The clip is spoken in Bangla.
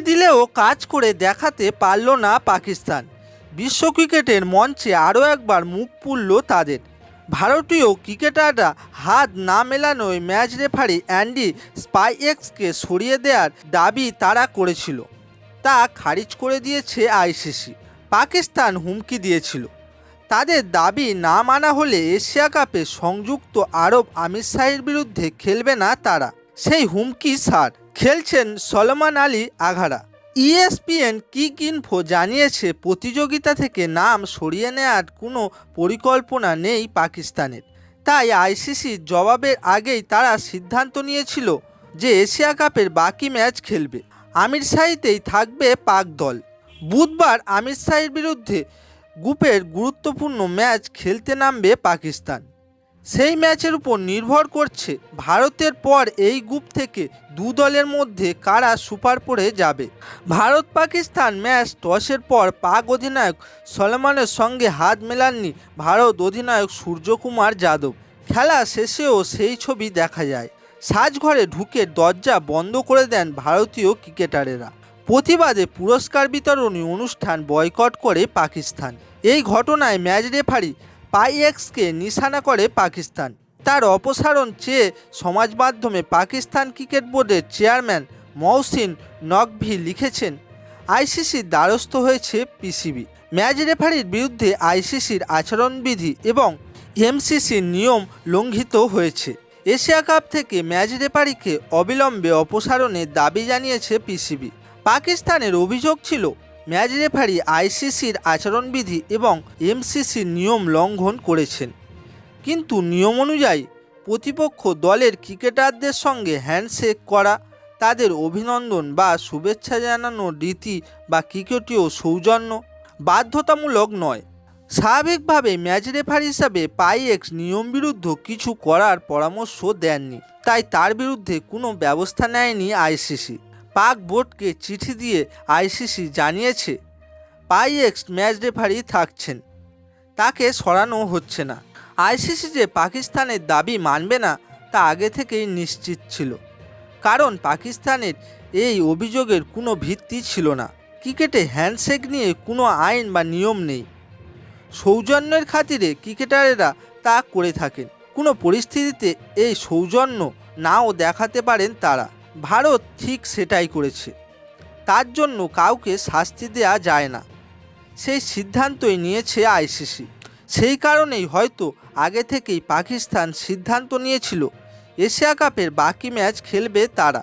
দিলেও কাজ করে দেখাতে পারল না পাকিস্তান। বিশ্ব ক্রিকেটের মঞ্চে আরও একবার মুখ পুড়ল তাদের। ভারতীয় ক্রিকেটাররা হাত না মেলানোয় ম্যাচ রেফারি অ্যান্ডি স্পাইএক্সকে সরিয়ে দেওয়ার দাবি তারা করেছিল। তা খারিজ করে দিয়েছে আইসিসি। পাকিস্তান হুমকি দিয়েছিল। তাদের দাবি না মানা হলে এশিয়া কাপে সংযুক্ত আরব আমির শাহের বিরুদ্ধে খেলবে না তারা। সেই হুমকি সার। খেলছেন সলমান আলী আঘারা E ইএসপিএন কি ইনফো জানিয়েছে, প্রতিযোগিতা থেকে নাম সরিয়ে নেওয়ার কোনো পরিকল্পনা নেই পাকিস্তানের। তাই আইসিসির জবাবের আগেই তারা সিদ্ধান্ত নিয়েছিল যে এশিয়া কাপের বাকি ম্যাচ খেলবে। আমির শাহিতেই থাকবে পাক দল। বুধবার আমির শাহির বিরুদ্ধে গ্রুপের গুরুত্বপূর্ণ ম্যাচ খেলতে নামবে পাকিস্তান। সেই ম্যাচের উপর নির্ভর করছে ভারতের পর এই গ্রুপ থেকে দু দলের মধ্যে কারা সুপার পড়ে যাবে। ভারত পাকিস্তান ম্যাচ টসের পর পাক অধিনায়ক সলমানের সঙ্গে হাত মেলাননি ভারত অধিনায়ক সূর্যকুমার যাদব। খেলা শেষেও সেই ছবি দেখা যায়। সাজঘরে ঢুকে দরজা বন্ধ করে দেন ভারতীয় ক্রিকেটারেরা। প্রতিবাদে পুরস্কার বিতরণী অনুষ্ঠান বয়কট করে পাকিস্তান। এই ঘটনায় ম্যাচ রেফারি পাইএক্সকে নিশানা করে পাকিস্তান। তার অপসারণ চেয়ে সমাজ মাধ্যমে পাকিস্তান ক্রিকেট বোর্ডের চেয়ারম্যান মহসিন নকভি লিখেছেন আইসিসির দ্বারস্থ হয়েছে পিসিবি। ম্যাচ রেফারির বিরুদ্ধে আইসিসির আচরণবিধি এবং এমসিসির নিয়ম লঙ্ঘিত হয়েছে। এশিয়া কাপ থেকে ম্যাচ রেফারিকে অবিলম্বে অপসারণের দাবি জানিয়েছে পিসিবি। পাকিস্তানের অভিযোগ ছিল ম্যাচ রেফারি আইসিসির আচরণবিধি এবং এমসিসির নিয়ম লঙ্ঘন করেছেন। কিন্তু নিয়ম অনুযায়ী প্রতিপক্ষ দলের ক্রিকেটারদের সঙ্গে হ্যান্ডশেক করা, তাদের অভিনন্দন বা শুভেচ্ছা জানানোর রীতি বা ক্রিকেটীয় সৌজন্য বাধ্যতামূলক নয়। স্বাভাবিকভাবে ম্যাচ রেফারি হিসাবে পাইএক্স নিয়ম বিরুদ্ধ কিছু করার পরামর্শ দেননি, তাই তার বিরুদ্ধে কোনো ব্যবস্থা নেয়নি আইসিসি। পাক বোর্ডকে চিঠি দিয়ে আইসিসি জানিয়েছে পাইএক্স ম্যাচ রেফারি থাকছেন। তাকে সরানো হচ্ছে না। আইসিসি যে পাকিস্তানের দাবি মানবে না, তা আগে থেকেই নিশ্চিত ছিল। কারণ পাকিস্তানের এই অভিযোগের কোনো ভিত্তি ছিল না। ক্রিকেটে হ্যান্ডশেক নিয়ে কোনো আইন বা নিয়ম নেই। সৌজন্যের খাতিরে ক্রিকেটারেরা তা করে থাকেন। কোনো পরিস্থিতিতে এই সৌজন্য নাও দেখাতে পারেন তারা। ভারত ঠিক সেটাই করেছে। তার জন্য কাউকে শাস্তি দেয়া যায় না। সেই সিদ্ধান্তই নিয়েছে আইসিসি। সেই কারণেই হয়তো আগে থেকেই পাকিস্তান সিদ্ধান্ত নিয়েছিল, এশিয়া কাপের বাকি ম্যাচ খেলবে তারা।